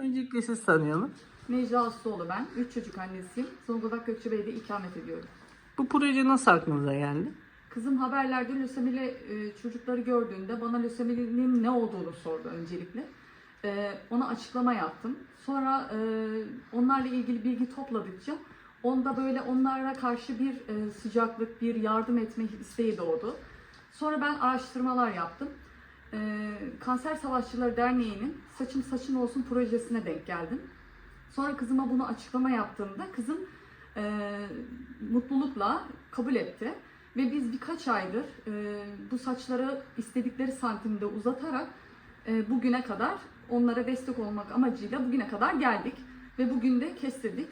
Öncelikle siz tanıyalım. Necla Aslıoğlu ben. Üç çocuk annesiyim. Zonguldak Gökçebey'de ikamet ediyorum. Bu proje nasıl aklınıza geldi? Kızım haberlerde lösemili e, çocukları gördüğünde bana lösemilinin ne olduğunu sordu öncelikle. E, ona açıklama yaptım. Sonra e, onlarla ilgili bilgi topladıkça onda böyle onlara karşı bir e, sıcaklık, bir yardım etme isteği doğdu. Sonra ben araştırmalar yaptım. E, Kanser Savaşçıları Derneği'nin Saçım Saçın Olsun projesine denk geldim. Sonra kızıma bunu açıklama yaptığımda kızım e, mutlulukla kabul etti. Ve biz birkaç aydır e, bu saçları istedikleri santimde uzatarak e, bugüne kadar onlara destek olmak amacıyla bugüne kadar geldik. Ve bugün de kestirdik.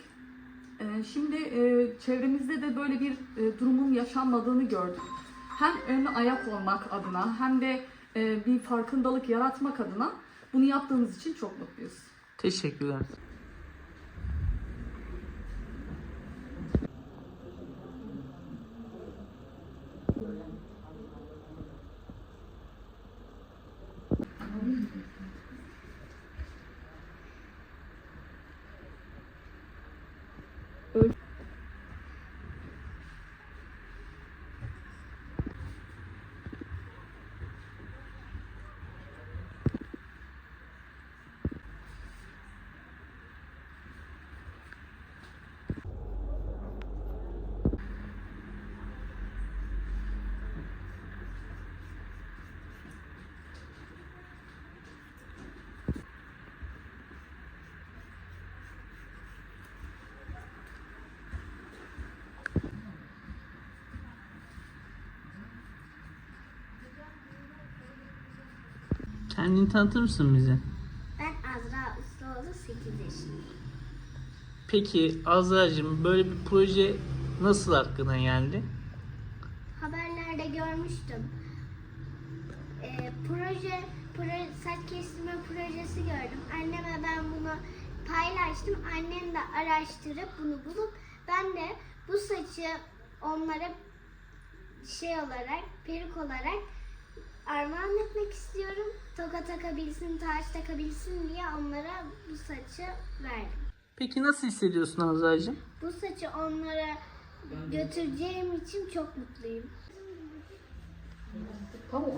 E, şimdi e, çevremizde de böyle bir e, durumun yaşanmadığını gördük. Hem ön ayak olmak adına hem de bir farkındalık yaratmak adına bunu yaptığımız için çok mutluyuz. Teşekkürler. Kendini tanıtır mısın bize? Ben Azra Ustaoğlu 8 yaşındayım. Peki Azra'cığım böyle bir proje nasıl aklına geldi? Haberlerde görmüştüm. Ee, proje, proje, saç kestirme projesi gördüm. Anneme ben bunu paylaştım. Annem de araştırıp bunu bulup ben de bu saçı onlara şey olarak, peruk olarak armağan etmek istiyorum. Toka takabilsin, taç takabilsin diye onlara bu saçı verdim. Peki nasıl hissediyorsun Azra'cığım? Bu saçı onlara götüreceğim için çok mutluyum. Tamam.